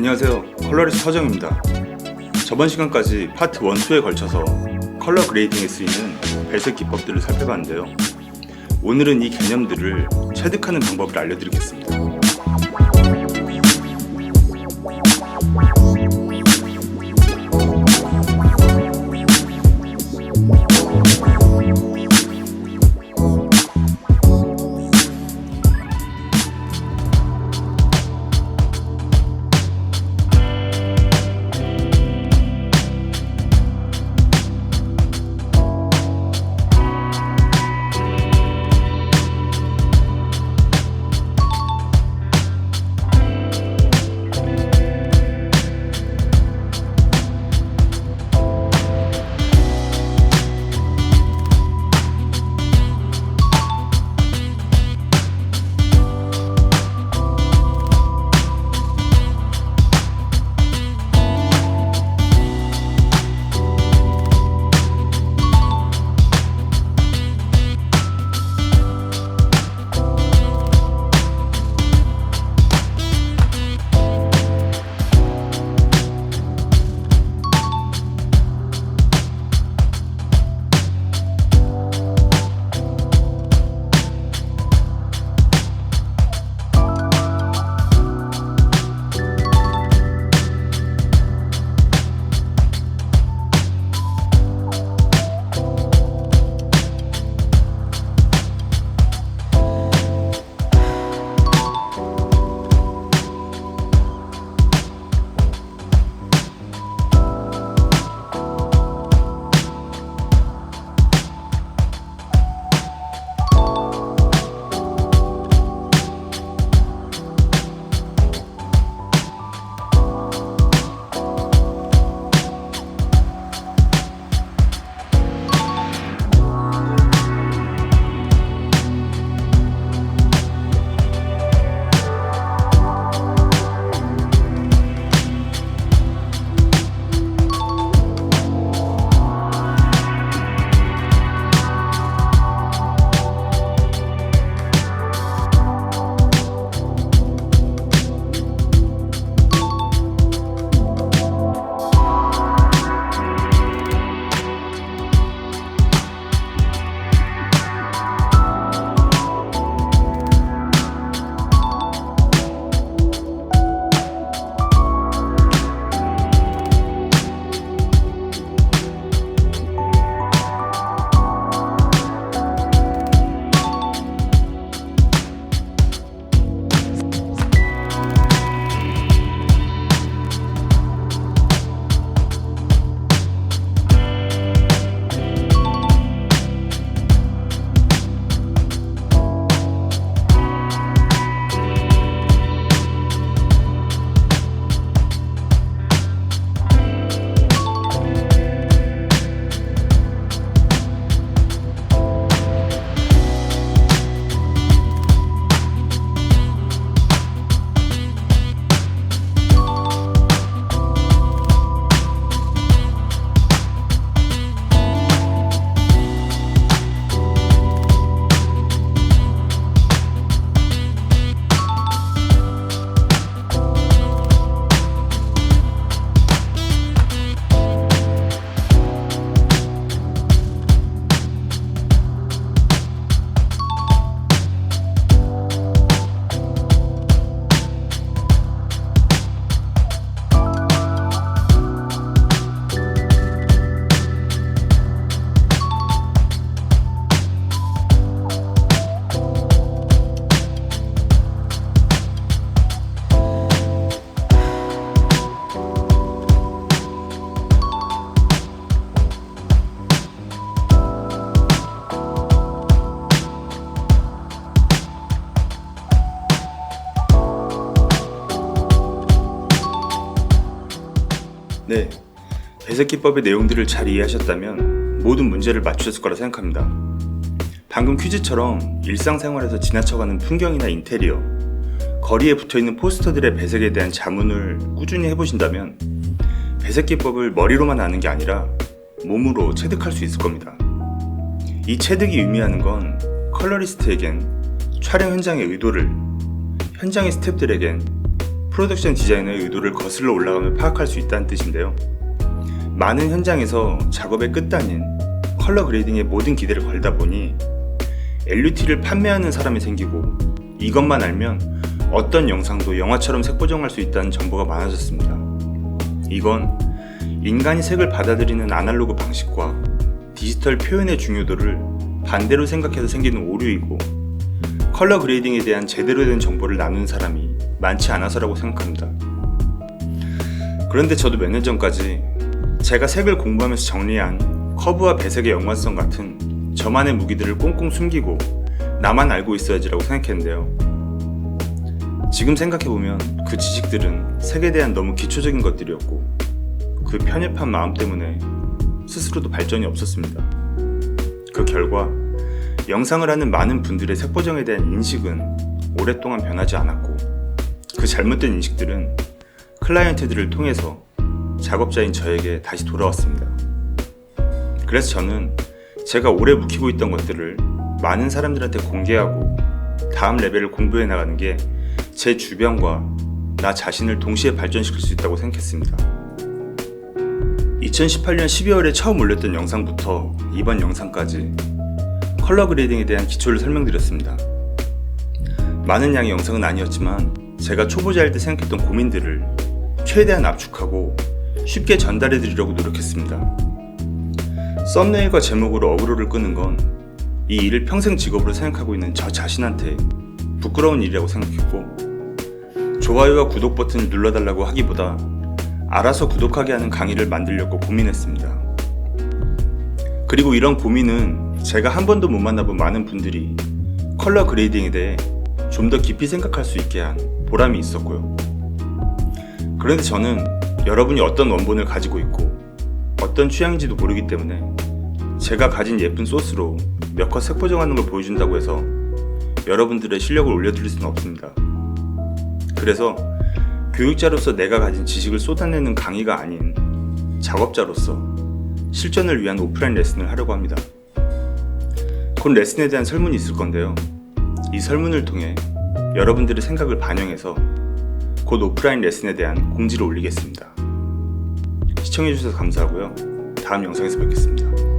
안녕하세요. 컬러리스트 서정입니다. 저번 시간까지 파트 1, 2에 걸쳐서 컬러 그레이딩에 쓰이는 배색 기법들을 살펴봤는데요. 오늘은 이 개념들을 체득하는 방법을 알려드리겠습니다. 배색 기법의 내용들을 잘 이해하셨다면 모든 문제를 맞추셨을 거라 생각합니다. 방금 퀴즈처럼 일상생활에서 지나쳐가는 풍경이나 인테리어, 거리에 붙어있는 포스터들의 배색에 대한 자문을 꾸준히 해보신다면 배색 기법을 머리로만 아는 게 아니라 몸으로 체득할 수 있을 겁니다. 이 체득이 의미하는 건 컬러리스트에겐 촬영 현장의 의도를, 현장의 스태프들에겐 프로덕션 디자이너의 의도를 거슬러 올라가며 파악할 수 있다는 뜻인데요. 많은 현장에서 작업의 끝단인 컬러 그레이딩에 모든 기대를 걸다 보니 LUT를 판매하는 사람이 생기고 이것만 알면 어떤 영상도 영화처럼 색보정할 수 있다는 정보가 많아졌습니다. 이건 인간이 색을 받아들이는 아날로그 방식과 디지털 표현의 중요도를 반대로 생각해서 생기는 오류이고 컬러 그레이딩에 대한 제대로 된 정보를 나누는 사람이 많지 않아서라고 생각합니다. 그런데 저도 몇 년 전까지 제가 색을 공부하면서 정리한 커브와 배색의 연관성 같은 저만의 무기들을 꽁꽁 숨기고 나만 알고 있어야지라고 생각했는데요. 지금 생각해보면 그 지식들은 색에 대한 너무 기초적인 것들이었고 그 편협한 마음 때문에 스스로도 발전이 없었습니다. 그 결과 영상을 하는 많은 분들의 색보정에 대한 인식은 오랫동안 변하지 않았고 그 잘못된 인식들은 클라이언트들을 통해서 작업자인 저에게 다시 돌아왔습니다. 그래서 저는 제가 오래 묵히고 있던 것들을 많은 사람들한테 공개하고 다음 레벨을 공부해 나가는 게 제 주변과 나 자신을 동시에 발전시킬 수 있다고 생각했습니다. 2018년 12월에 처음 올렸던 영상부터 이번 영상까지 컬러 그레이딩에 대한 기초를 설명드렸습니다. 많은 양의 영상은 아니었지만 제가 초보자일 때 생각했던 고민들을 최대한 압축하고 쉽게 전달해 드리려고 노력했습니다. 썸네일과 제목으로 어그로를 끄는 건 이 일을 평생 직업으로 생각하고 있는 저 자신한테 부끄러운 일이라고 생각했고 좋아요와 구독 버튼을 눌러달라고 하기보다 알아서 구독하게 하는 강의를 만들려고 고민했습니다. 그리고 이런 고민은 제가 한 번도 못 만나본 많은 분들이 컬러 그레이딩에 대해 좀 더 깊이 생각할 수 있게 한 보람이 있었고요. 그런데 저는 여러분이 어떤 원본을 가지고 있고 어떤 취향인지도 모르기 때문에 제가 가진 예쁜 소스로 몇 컷 색보정하는 걸 보여준다고 해서 여러분들의 실력을 올려드릴 수는 없습니다. 그래서 교육자로서 내가 가진 지식을 쏟아내는 강의가 아닌 작업자로서 실전을 위한 오프라인 레슨을 하려고 합니다. 곧 레슨에 대한 설문이 있을 건데요. 이 설문을 통해 여러분들의 생각을 반영해서 곧 오프라인 레슨에 대한 공지를 올리겠습니다. 시청해주셔서 감사하고요. 다음 영상에서 뵙겠습니다.